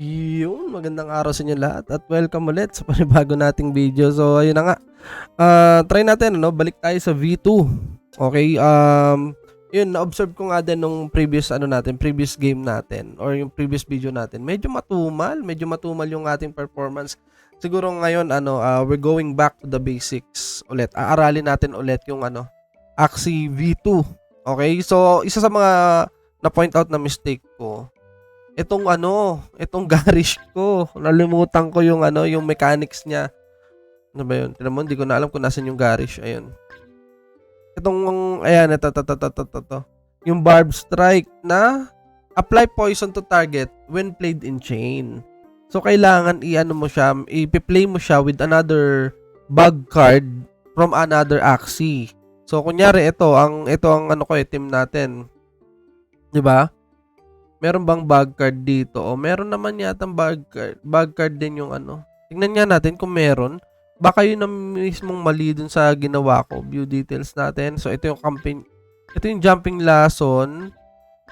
Yun, magandang araw sa inyo lahat at welcome ulit sa panibago nating video. So, ayun na nga. Ah, try natin, ano, balik tayo sa V2. Okay, um, yun, na-observe ko nga din nung previous, ano natin, previous game natin or yung previous video natin. Medyo matumal, medyo matumal yung ating performance. Siguro ngayon, ano, ah, we're going back to the basics ulit. Aaralin natin ulit yung, ano, Axie V2. Okay, so, isa sa mga na-point out na mistake ko, itong ano, itong garage ko. Nalimutan ko yung ano, yung mechanics niya. Ano ba yun? Tinan mo, hindi ko na alam kung nasan yung garage. Ayun. Itong, ayan, ito, ito, ito, ito, ito. Yung barb strike na apply poison to target when played in chain. So, kailangan i-ano mo siya, i-play mo siya with another bug card from another axie. So, kunyari, ito, ang, ito ang ano ko eh, team natin. 'Di ba? Meron bang bug card dito? O meron naman yata bug card. Bug card din yung ano. Tingnan nga natin kung meron. Baka yun ang mismong mali dun sa ginawa ko. View details natin. So, ito yung campaign. Ito yung jumping lason.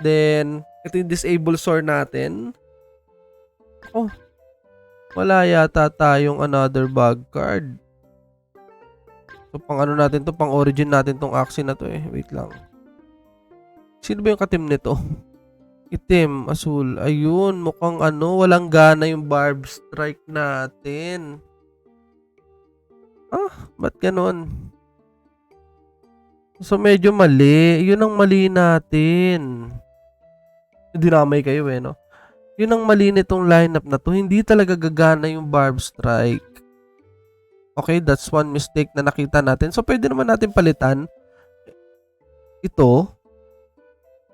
Then, ito yung disable sword natin. Oh. Wala yata tayong another bug card. So, pang ano natin to Pang origin natin tong action na to eh. Wait lang. Sino ba yung katim nito? Itim, asul. Ayun, mukhang ano, walang gana yung barb strike natin. Ah, ba't ganon? So, medyo mali. Yun ang mali natin. Dinamay kayo eh, no? Yun ang mali nitong lineup na to. Hindi talaga gagana yung barb strike. Okay, that's one mistake na nakita natin. So, pwede naman natin palitan ito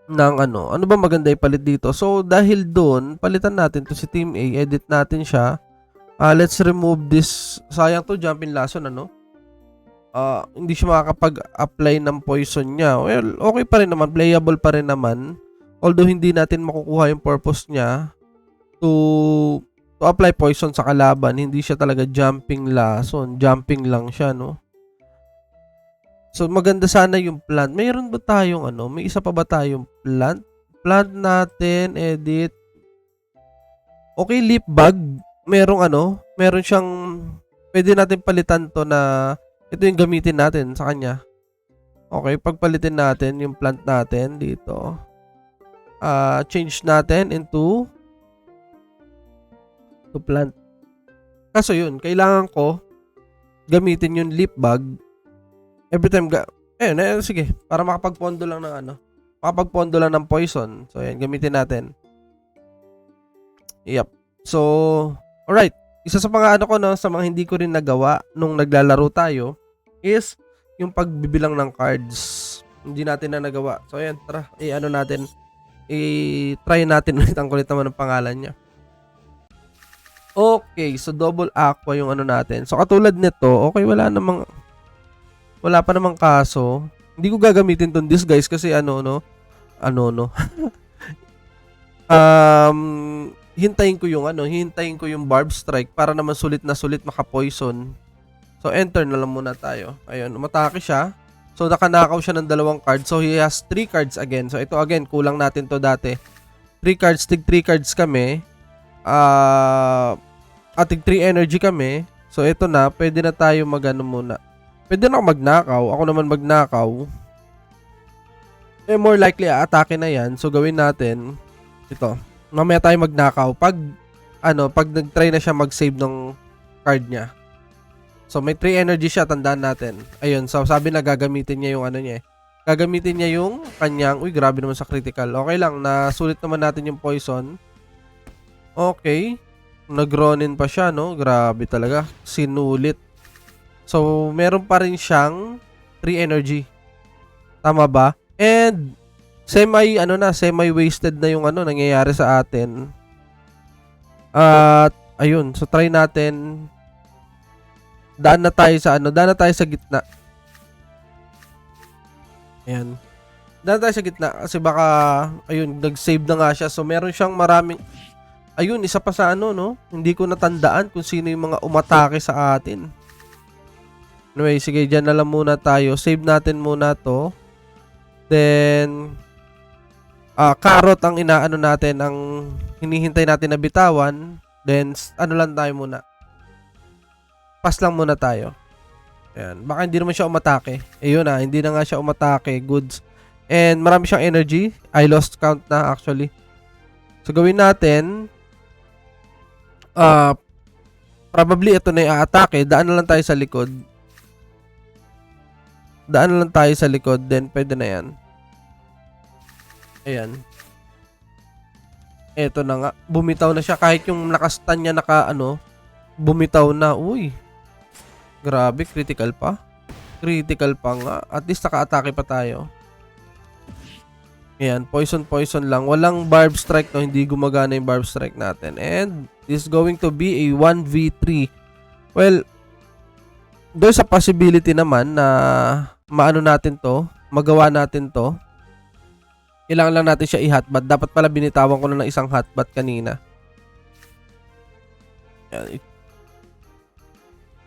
ng ano. Ano ba maganda ipalit dito? So, dahil doon, palitan natin to si Team A. Edit natin siya. Uh, let's remove this. Sayang to, jumping lason, ano? Uh, hindi siya makakapag-apply ng poison niya. Well, okay pa rin naman. Playable pa rin naman. Although, hindi natin makukuha yung purpose niya to to apply poison sa kalaban. Hindi siya talaga jumping lason. Jumping lang siya, no? So maganda sana yung plant. Mayroon ba tayong ano? May isa pa ba tayong plant? Plant natin, edit. Okay, leaf bug. Merong ano? Meron siyang pwede natin palitan to na ito yung gamitin natin sa kanya. Okay, pagpalitin natin yung plant natin dito. Uh, change natin into to plant. Kaso yun, kailangan ko gamitin yung leaf bug every time ga eh, eh sige, para makapagpondo lang ng ano, makapagpondo lang ng poison. So, ayan, gamitin natin. Yep. So, alright. Isa sa mga ano ko, no, sa mga hindi ko rin nagawa nung naglalaro tayo is yung pagbibilang ng cards. Hindi natin na nagawa. So, ayan, tara, i-ano natin, i-try natin ulit ang kulit naman ng pangalan niya. Okay, so double aqua yung ano natin. So, katulad nito, okay, wala namang wala pa namang kaso. Hindi ko gagamitin tong this guys kasi ano no, ano no. um hintayin ko yung ano, hintayin ko yung barb strike para naman sulit na sulit maka-poison. So enter na lang muna tayo. Ayun, umatake siya. So nakanakaw siya ng dalawang cards. So he has 3 cards again. So ito again, kulang natin to dati. 3 cards, tig 3 cards kami. Ah, uh, atig 3 energy kami. So ito na, pwede na tayo magano muna. Pwede na ako magnakaw. Ako naman magnakaw. Eh, more likely, atake na yan. So, gawin natin, ito. Mamaya tayo magnakaw. Pag, ano, pag nag-try na siya mag-save ng card niya. So, may 3 energy siya, tandaan natin. Ayun, so, sabi na gagamitin niya yung ano niya eh. Gagamitin niya yung kanyang, uy, grabe naman sa critical. Okay lang, nasulit naman natin yung poison. Okay. Nag-ronin pa siya, no? Grabe talaga. Sinulit. So, meron pa rin siyang 3 energy. Tama ba? And, semi, ano na, semi-wasted na yung ano, nangyayari sa atin. At, ayun. So, try natin. Daan na tayo sa ano, daan na tayo sa gitna. Ayan. Daan tayo sa gitna kasi baka, ayun, nag-save na nga siya. So, meron siyang maraming, ayun, isa pa sa ano, no? Hindi ko natandaan kung sino yung mga umatake sa atin. Anyway, sige, dyan na lang muna tayo. Save natin muna to. Then, uh, carrot ang inaano natin, ang hinihintay natin na bitawan, then ano lang tayo muna. Pass lang muna tayo. Ayan. Baka hindi naman siya umatake. Ayun na, hindi na nga siya umatake. Goods. And marami siyang energy. I lost count na actually. So gawin natin, ah, probably ito na yung aatake. Daan na lang tayo sa likod. Daan lang tayo sa likod, then pwede na yan. Ayan. Eto na nga. Bumitaw na siya. Kahit yung nakastan niya naka ano, bumitaw na. Uy. Grabe, critical pa. Critical pa nga. At least naka-atake pa tayo. Ayan, poison poison lang. Walang barb strike no, hindi gumagana yung barb strike natin. And this is going to be a 1v3. Well, there's a possibility naman na maano natin to, magawa natin to. Kailangan lang natin siya i-hotbat. Dapat pala binitawan ko na ng isang hotbat kanina.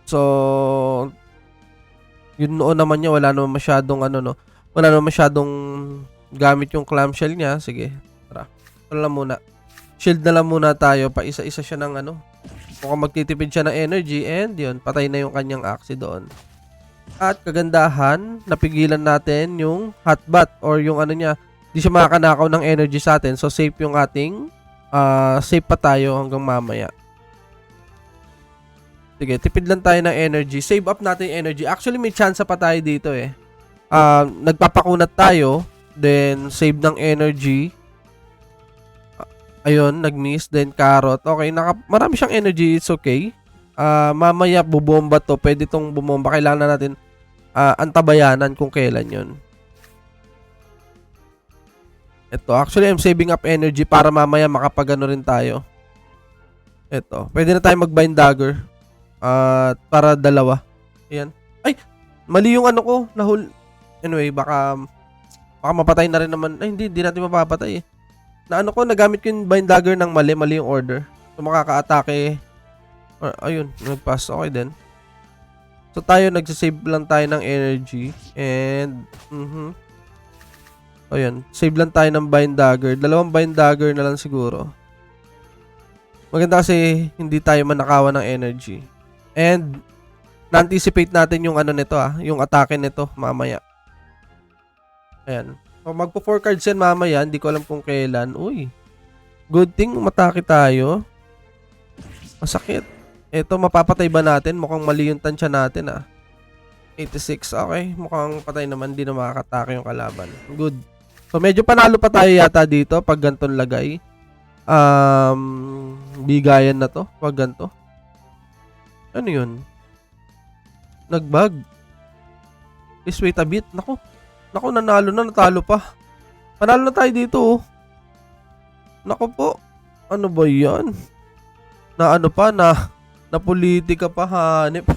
So, yun noon naman niya, wala naman masyadong ano no. Wala naman masyadong gamit yung clamshell niya. Sige, tara. Ano lang muna. Shield na lang muna tayo. Pa isa-isa siya ng ano. Mukhang magtitipid siya ng energy and yun, patay na yung kanyang axe doon. At kagandahan, napigilan natin yung hotbat or yung ano niya, di siya makakanakaw ng energy sa atin. So safe yung ating ah safe pa tayo hanggang mamaya. Sige, tipid lang tayo ng energy. Save up natin yung energy. Actually, may chance pa tayo dito eh. Ah, nagpapakunat tayo, then save ng energy. Ah, Ayun, nag-miss. Then carrot. Okay, naka, marami siyang energy. It's okay. Ah, mamaya bubomba to. Pwede tong bumomba. Kailangan na natin ah, antabayanan kung kailan yun. Ito, actually I'm saving up energy para mamaya makapagano rin tayo. Ito, pwede na tayo mag-bind dagger. At para dalawa. Ayan. Ay, mali yung ano ko. Nahul... Anyway, baka... Baka mapatay na rin naman. Ay, hindi. Hindi natin mapapatay eh. Na ano ko, nagamit ko yung bind dagger ng mali. Mali yung order. So, makaka-atake. Or, ayun, nag-pass. Okay din. So, tayo, nagsasave lang tayo ng energy. And, mhm. Ayun, save lang tayo ng bind dagger. Dalawang bind dagger na lang siguro. Maganda kasi hindi tayo manakawan ng energy. And na-anticipate natin yung ano nito ah, yung atake nito mamaya. Ayan. So magpo 4 cards yan mamaya, hindi ko alam kung kailan. Uy. Good thing umatake tayo. Masakit. Ito mapapatay ba natin? Mukhang mali yung tansya natin ah. 86. Okay, mukhang patay naman, hindi na makakatake yung kalaban. Good. So medyo panalo pa tayo yata dito pag ganton lagay. Um, bigayan na to pag ganto. Ano yun? Nagbag. Please wait a bit. Nako. Nako, nanalo na, natalo pa. Panalo na tayo dito, oh. Nako po. Ano ba yan? Na ano pa, na, na politika pa, hanip.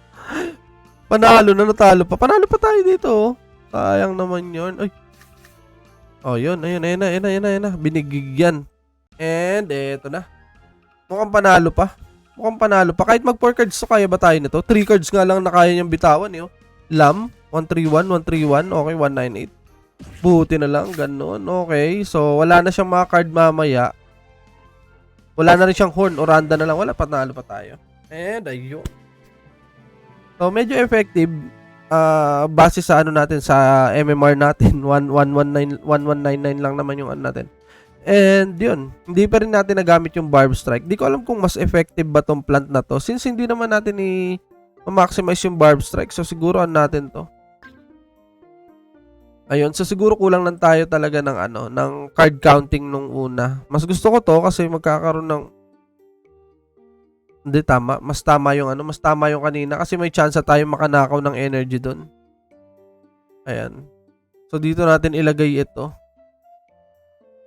Panalo na, natalo pa. Panalo pa tayo dito, oh. Sayang naman yon Ay. Oh, yun. Ayun, ayun na, ayun ayun ayun na. Binigyan. And, eto na. Mukhang panalo pa. Mukhang panalo pa. Kahit mag 4 cards to, kaya ba tayo nito? 3 cards nga lang na kaya niyang bitawan, eh. oh. Lam, 131, 131, okay, 198. Buti na lang, ganun. Okay, so wala na siyang mga card mamaya. Wala na rin siyang horn o randa na lang. Wala, panalo pa tayo. And, ayun. So, medyo effective ah base sa ano natin sa MMR natin 1119 1199 lang naman yung ano natin. And yun, hindi pa rin natin nagamit yung barb strike. Di ko alam kung mas effective ba tong plant na to since hindi naman natin i maximize yung barb strike. So siguro ano natin to. Ayun, so siguro kulang lang tayo talaga ng ano, ng card counting nung una. Mas gusto ko to kasi magkakaroon ng hindi tama, mas tama yung ano, mas tama yung kanina kasi may chance tayo makanakaw ng energy doon. Ayan. So dito natin ilagay ito.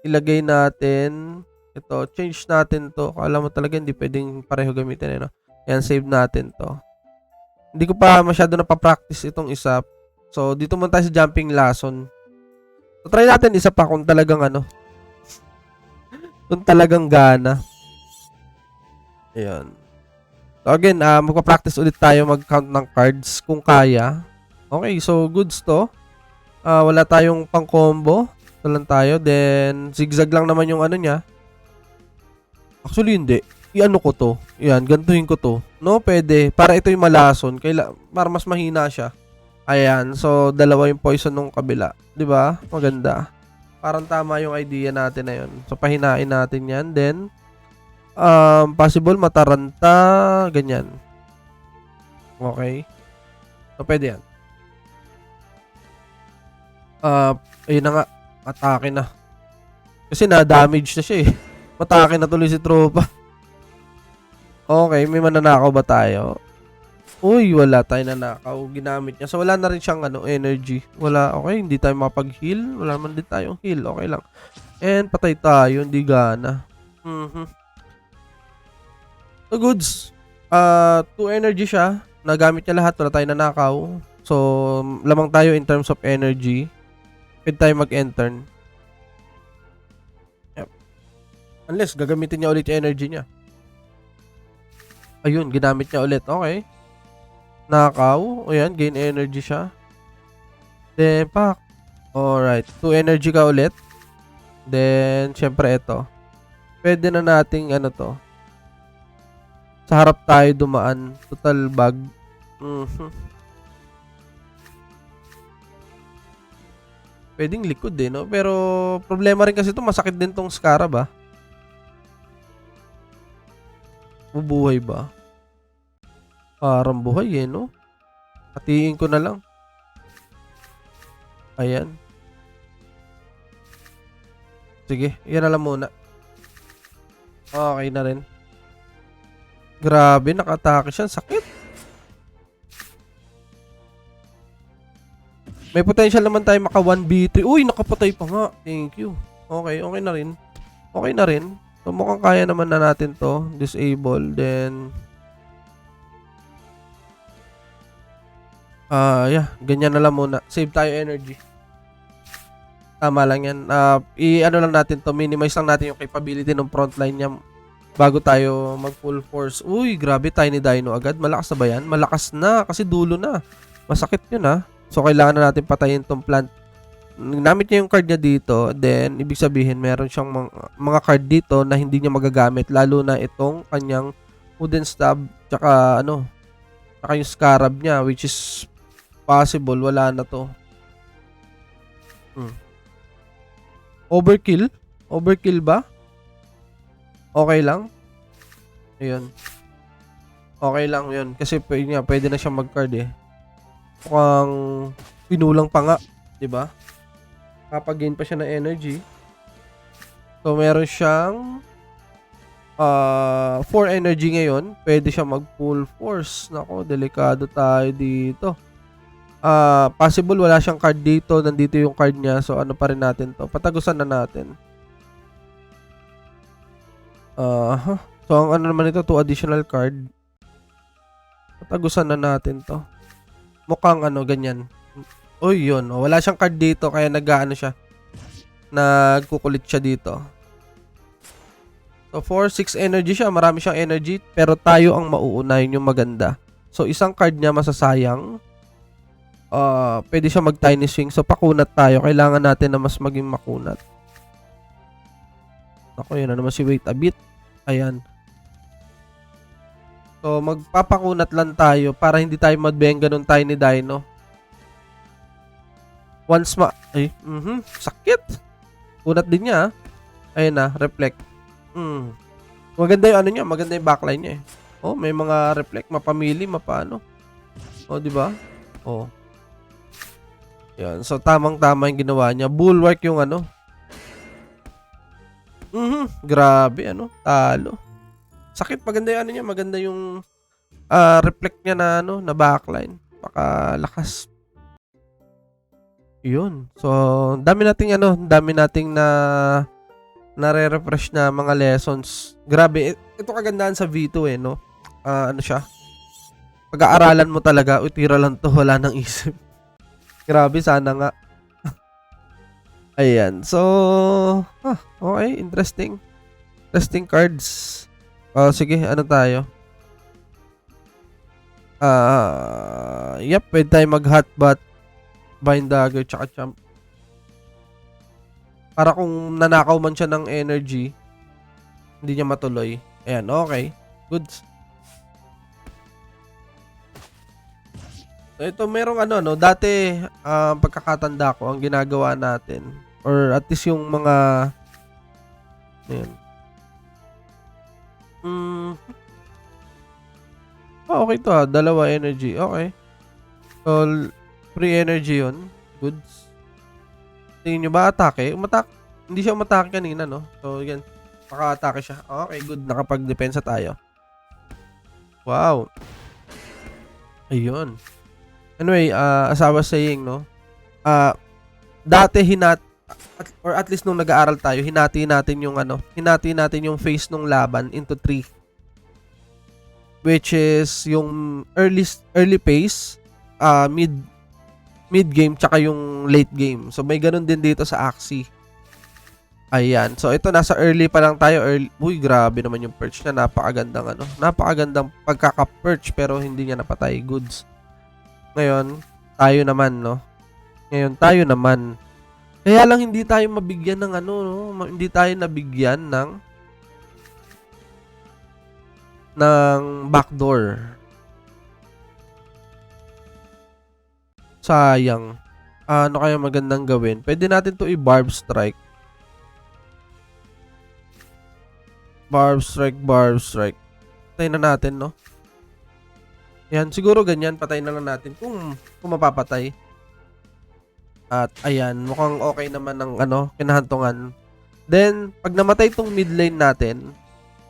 Ilagay natin ito, change natin to. Kala mo talaga hindi pwedeng pareho gamitin eh, no? Ayan, save natin to. Hindi ko pa masyado napapractice itong isa. So, dito muna tayo sa jumping lesson. So, try natin isa pa kung talagang ano. kung talagang gana. Ayan. So, again, uh, magpa-practice ulit tayo mag-count ng cards kung kaya. Okay, so goods to. Ah, wala tayong pang-combo. Ito lang tayo. Then, zigzag lang naman yung ano niya. Actually, hindi. I-ano ko to. Yan, gantuhin ko to. No, pwede. Para ito yung malason. Kaila, para mas mahina siya. Ayan. So, dalawa yung poison nung kabila. 'Di ba? Maganda. Parang tama yung idea natin na yun. So, pahinain natin yan. Then, um, possible mataranta. Ganyan. Okay. So, pwede yan. Uh, ayun na nga. Atake na. Kasi na-damage na siya eh. Matake na tuloy si tropa. Okay, may mananakaw ba tayo? Uy, wala tayo nanakaw. Ginamit niya. So, wala na rin siyang ano, energy. Wala, okay. Hindi tayo mapag-heal. Wala man din tayong heal. Okay lang. And patay tayo. Hindi gana. Mhm. So, goods. Uh, two energy siya. Nagamit niya lahat. Wala tayo nanakaw. So, lamang tayo in terms of energy. Pwede tayo mag-enter. Yep. Unless, gagamitin niya ulit yung energy niya. Ayun, ginamit niya ulit. Okay. Nakaw. Ayan, gain energy siya. Then, pak. Alright. 2 energy ka ulit. Then, syempre ito. Pwede na nating, ano to. Sa harap tayo dumaan. Total bag. Mhm. Pwedeng likod eh, no? Pero, problema rin kasi to masakit din tong scarab, ah. Bubuhay ba? Parang buhay eh, no? Hatiin ko na lang. Ayan. Sige, yan na lang muna. Okay na rin. Grabe, nakatake siya. Sakit. May potential naman tayo maka 1v3. Uy, nakapatay pa nga. Thank you. Okay, okay na rin. Okay na rin. So, mukhang kaya naman na natin to. Disable. Then, Ah, yeah, ganyan na lang muna. Save tayo energy. Tama lang yan. Ah, i-ano lang natin to, minimize lang natin yung capability ng frontline niya bago tayo mag full force. Uy, grabe, tiny dino agad. Malakas na ba yan? Malakas na, kasi dulo na. Masakit yun ah. So, kailangan na natin patayin tong plant. Namit niya yung card niya dito, then, ibig sabihin, meron siyang mga, mga card dito na hindi niya magagamit, lalo na itong kanyang wooden stab, tsaka ano, tsaka yung scarab niya, which is possible, wala na to. Hmm. Overkill? Overkill ba? Okay lang? Ayun. Okay lang yun. Kasi pwede, nga, pwede na siyang mag-card eh. Mukhang pinulang pa nga. 'di ba? Kapag-gain pa siya ng energy. So, meron siyang uh, 4 energy ngayon. Pwede siya mag full force. Nako, delikado tayo dito. Uh, possible wala siyang card dito. Nandito yung card niya. So, ano pa rin natin to. Patagusan na natin. Uh. So, ang ano naman ito, 2 additional card. Patagusan na natin to. Mukhang ano, ganyan. Uy, yun. Oh, wala siyang card dito, kaya nag-ano siya. Nagkukulit siya dito. So, 4, 6 energy siya. Marami siyang energy. Pero tayo ang mauuna. Yun yung maganda. So, isang card niya masasayang. Uh, pwede siya mag tiny swing. So, pakunat tayo. Kailangan natin na mas maging makunat. Ako, yun na naman si wait a bit. Ayan. So, magpapakunat lang tayo para hindi tayo madbenga nung tiny dino. Once ma... Ay, mhm, sakit. Kunat din niya. ah. Ayun na, reflect. Mm. Maganda yung ano niya, maganda yung backline niya eh. Oh, may mga reflect, mapamili, mapano. Oh, di ba? Oh. Yan, so tamang-tama yung ginawa niya. Bulwark yung ano. Mhm, grabe ano, talo. Sakit, maganda yung ano niya, maganda yung ah, reflect niya na ano, na backline. Pakalakas. Yun. So, dami nating ano, dami nating na nare-refresh na mga lessons. Grabe, ito kagandahan sa V2 eh, no? Ah, ano siya? Pag-aaralan mo talaga, utira lang to, wala nang isip. Grabe, sana nga. Ayan. So, ah, okay, interesting. Interesting cards. Oh, sige, ano tayo? Ah, yep, pwede tayo mag-hotbat, bind dagger, tsaka champ. Para kung nanakaw man siya ng energy, Hindi niya matuloy. Ayan, okay. Goods. So ito merong ano no, dati ah, pagkakatanda ko ang ginagawa natin or at least yung mga Ayan. Mm. Ah, okay to ah. Dalawa energy. Okay. So, free energy yun. Goods. Tingin nyo ba atake? Umatak. Hindi siya umatake kanina, no? So, yan. Maka-atake siya. Okay, good. Nakapag-depensa tayo. Wow. Ayun. Anyway, uh, as I was saying, no? Ah, dati hinat at, or at least nung nag-aaral tayo, hinati natin yung ano, hinati natin yung phase ng laban into three. Which is yung early early phase, uh, mid mid game tsaka yung late game. So may ganun din dito sa Axie. Ayan. So ito nasa early pa lang tayo. Early. Uy, grabe naman yung perch niya. Napakagandang ano. Napakagandang pagkaka-perch pero hindi niya napatay. Goods. Ngayon, tayo naman, no? Ngayon, tayo naman. Kaya lang hindi tayo mabigyan ng ano, no? Hindi tayo nabigyan ng ng backdoor. Sayang. Ano kaya magandang gawin? Pwede natin to i-barb strike. Barb strike, barb strike. Patayin na natin, no? Yan, siguro ganyan. Patayin na lang natin kung, kung mapapatay. At ayan, mukhang okay naman ng ano, kinahantungan. Then, pag namatay itong mid lane natin,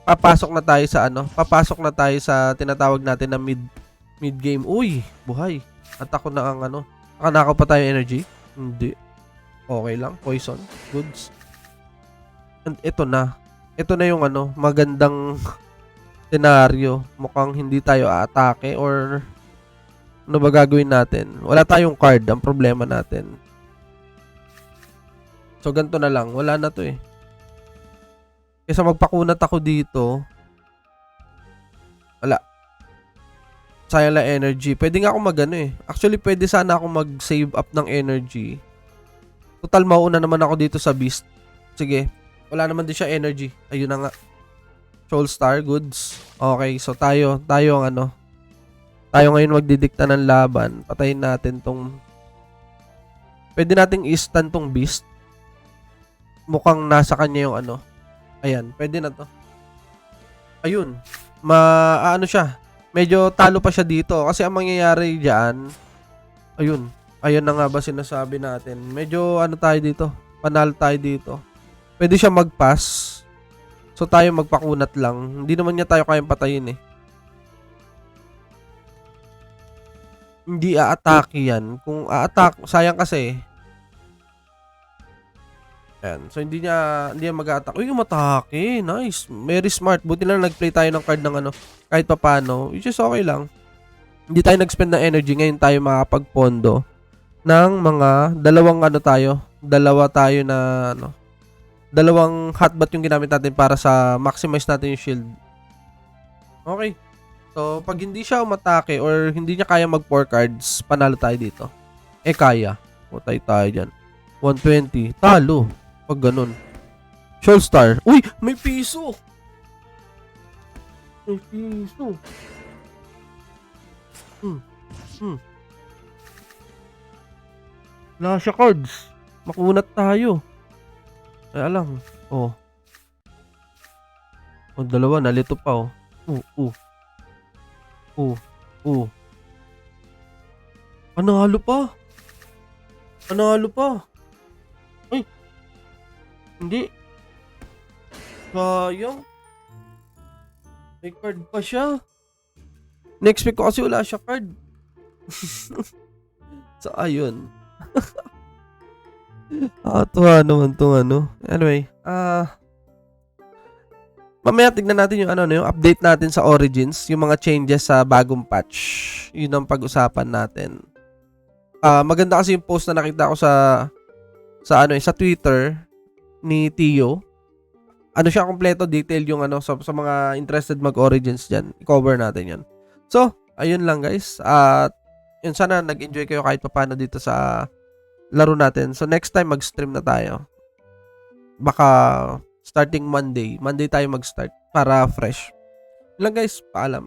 papasok na tayo sa ano, papasok na tayo sa tinatawag natin na mid mid game. Uy, buhay. At ako na ang ano, nakanakaw pa tayo energy? Hindi. Okay lang, poison, goods. And ito na. Ito na yung ano, magandang senaryo. Mukhang hindi tayo aatake or ano ba gagawin natin? Wala tayong card, ang problema natin. So, ganito na lang. Wala na to eh. Kesa magpakunat ako dito, wala. Sayang lang energy. Pwede nga ako mag ano eh. Actually, pwede sana ako mag-save up ng energy. Total, mauna naman ako dito sa beast. Sige. Wala naman din siya energy. Ayun na nga. Soul Star, goods. Okay, so tayo, tayo ang ano. Tayo ngayon magdidikta ng laban. Patayin natin tong... Pwede nating i-stun tong beast mukhang nasa kanya yung ano. Ayan, pwede na to. Ayun. Ma ano siya? Medyo talo pa siya dito kasi ang mangyayari diyan ayun. Ayun na nga ba sinasabi natin. Medyo ano tayo dito? Panalo tayo dito. Pwede siya mag-pass. So tayo magpakunat lang. Hindi naman niya tayo kayang patayin eh. Hindi a-attack yan. Kung a-attack, sayang kasi Ayan. So, hindi niya, hindi niya mag-attack. Uy, umatake. Nice. Very smart. Buti lang nag-play tayo ng card ng ano, kahit pa paano. Which is okay lang. Hindi tayo nag-spend ng energy. Ngayon tayo makapag-pondo ng mga dalawang ano tayo. Dalawa tayo na ano. Dalawang hotbat yung ginamit natin para sa maximize natin yung shield. Okay. So, pag hindi siya umatake or hindi niya kaya mag-4 cards, panalo tayo dito. Eh, kaya. Putay tayo dyan. 120. Talo. Pag ganun. Shoal Star. Uy! May piso! May piso. Hmm. Hmm. Wala siya cards. Makunat tayo. Kaya lang. Oh. Oh, dalawa. Nalito pa, oh. Oh, oh. Oh, oh. Panalo pa. Panalo pa. Ay. Hindi. Sayang. May card pa siya. Next week ko kasi wala siya card. so, ayun. ah, tuwa naman tong ano. Anyway, ah... mamaya tignan natin yung ano, no, yung update natin sa Origins, yung mga changes sa bagong patch. Yun ang pag-usapan natin. Ah, maganda kasi yung post na nakita ko sa sa ano, eh, sa Twitter ni Tio. Ano siya kompleto detail yung ano sa, sa mga interested mag-Origins diyan. I-cover natin 'yan. So, ayun lang guys. At yun sana nag-enjoy kayo kahit papaano dito sa laro natin. So next time mag-stream na tayo. Baka starting Monday. Monday tayo mag-start para fresh. Yun lang guys, paalam.